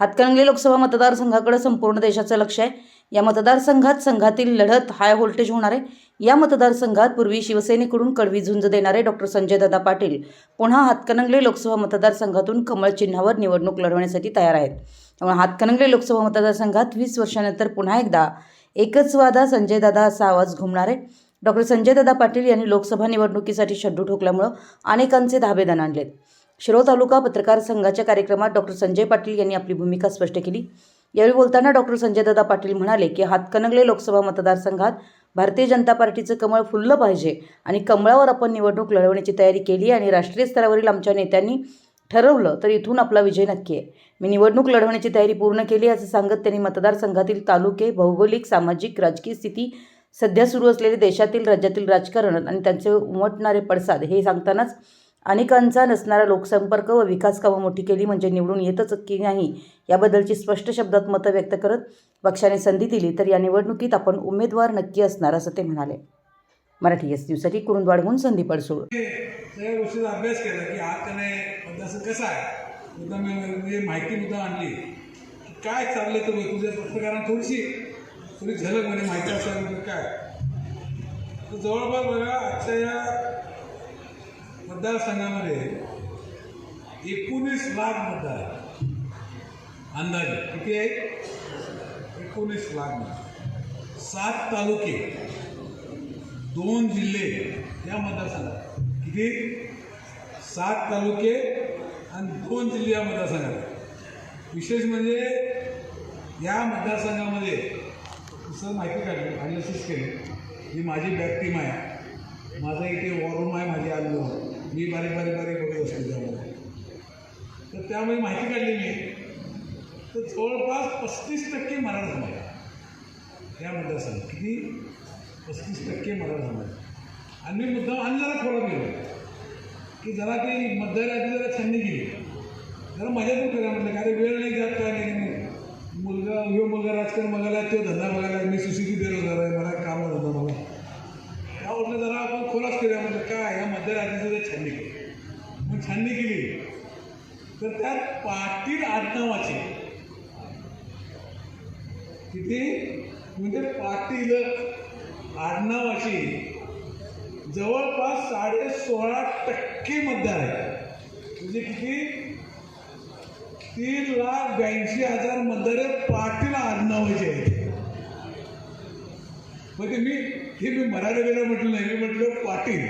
हातकणंगले लोकसभा मतदारसंघाकडे संपूर्ण देशाचं लक्ष आहे. या मतदारसंघात संघातील लढत हाय व्होल्टेज होणार आहे. या मतदारसंघात पूर्वी शिवसेनेकडून कडवी झुंज देणारे डॉक्टर संजय दादा पाटील पुन्हा हातकणंगले लोकसभा मतदारसंघातून कमळ चिन्हावर निवडणूक लढवण्यासाठी तयार आहेत. त्यामुळे हातकणंगले लोकसभा मतदारसंघात वीस वर्षानंतर पुन्हा एकदा एकच वादा संजय दादा असा आवाज घुमणार आहे. डॉक्टर संजयदादा पाटील यांनी लोकसभा निवडणुकीसाठी शड्डू ठोकल्यामुळं अनेकांचे धाबेदान आणलेत शिरो तालुका पत्रकार संघाच्या कार्यक्रमात डॉक्टर संजय पाटील यांनी आपली भूमिका स्पष्ट केली. यावेळी बोलताना डॉक्टर संजयदादा पाटील म्हणाले की हातकणंगले लोकसभा मतदारसंघात भारतीय जनता पार्टीचं कमळ फुललं पाहिजे आणि कमळावर आपण निवडणूक लढवण्याची तयारी केली आणि राष्ट्रीय स्तरावरील आमच्या नेत्यांनी ठरवलं तर इथून आपला विजय नक्की आहे. मी निवडणूक लढवण्याची तयारी पूर्ण केली असं सांगत त्यांनी मतदारसंघातील तालुके भौगोलिक सामाजिक राजकीय स्थिती सध्या सुरू असलेले देशातील राज्यातील राजकारण आणि त्यांचे उमटणारे पडसाद हे सांगतानाच अनेकांचा नसणारा लोकसंपर्क व विकास कामं मोठी केली म्हणजे निवडून येतच की नाही याबद्दलची स्पष्ट शब्दात मतं व्यक्त करत पक्षाने संधी दिली तर या निवडणुकीत आपण उमेदवार नक्की असणार असं ते म्हणाले. मराठी एस दिवसाठी कुरुंदवाडहून संदीप अडसूळ. सगळ्या गोष्टीचा अभ्यास केला की हा त्याने असं कसं आहे? म्हणजे माहिती मुद्दा आणली. काय चाललंय तुम्ही तुझ्या पत्रकारांना थोडीशी थोडी झलक म्हणजे माहिती असावी काय? जवळपास बघा आजच्या या मतदारसंघामध्ये एकोणीस लाख मतदार. अंदाजे किती आहे? एकोणीस लाख मतदार. सात तालुके दोन जिल्हे या मतदारसंघात. किती? सात तालुके आणि दोन जिल्हे या मतदारसंघात. विशेष म्हणजे या मतदारसंघामध्ये सर माहिती काढली अनालिसिस केली. ही माझी बॅक टीम आहे. माझा इथे वॉरूम आहे माझी आलेलो. मी बारीक बारीक बारीक बघत असतो त्यामध्ये तर त्यामुळे माहिती काढली मी. तर जवळपास पस्तीस टक्के मराठा समाज आहे. या मतदारसंघात किती? पस्तीस टक्के मराठा समाज आणि मी मुद्दाम आणि जरा खोला गेलो की जरा ती मतदार जरा छाननी गेली. जरा मजा करा म्हटलं काय रे वेळ नाही जात काय नाही. मुलगा ह्यो मुलगा राजकारण बघायला तो धंदा बघायला. मी सुशिक्षित बेरोजगार आहे मला कामं म्हटलं जरा आपण खोलाच करूया म्हटलं म्हणजे काय या मध्यरात्रीचं जर छाननी केली. मग छाननी केली. तर त्यात पाटील आडनावाची. किती म्हणजे पाटील आडनावाची जवळपास साडे सोळा टक्के मतदार आहे म्हणजे किती? तीन लाख ब्याऐंशी हजार मतदार पाटील आडनावाचे आहेत. म्हणजे मी हे मी मराठी म्हटलं नाही मी म्हटलं पाटील.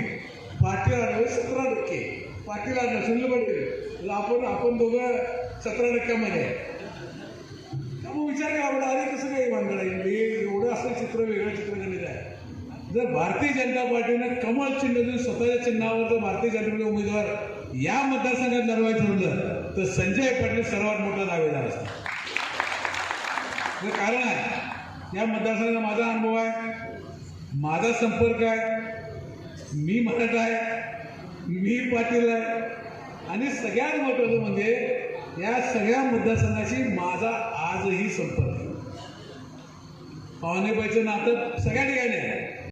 पाटील आडनाव सतरा टक्के. पाटील आडनाव सुनील पाटील. आपण आपण दोघं सतरा टक्क्यामध्ये त्यामुळे विचार काय आवडला अरे कसं काही भानगड आहे? मी एवढं असं चित्र वेगळं चित्र केलेलं आहे. जर भारतीय जनता पार्टीनं कमल चिन्ह देऊन स्वतःच्या चिन्हावर जर भारतीय जनता पार्टी उमेदवार या मतदारसंघात लढवायचं म्हटलं तर संजय पाटील सर्वात मोठा दावेदार असतो कारण आहे या मतदारसंघाचा माझा अनुभव आहे माझा संपर्क आहे. मी मराठा आहे. मी पाटील आहे. आणि सगळ्यात महत्वाचं म्हणजे या सगळ्या मतदारसंघाशी माझा आजही संपर्क आहे. पाहुणेबाईचं नातं सगळ्या ठिकाणी आहे.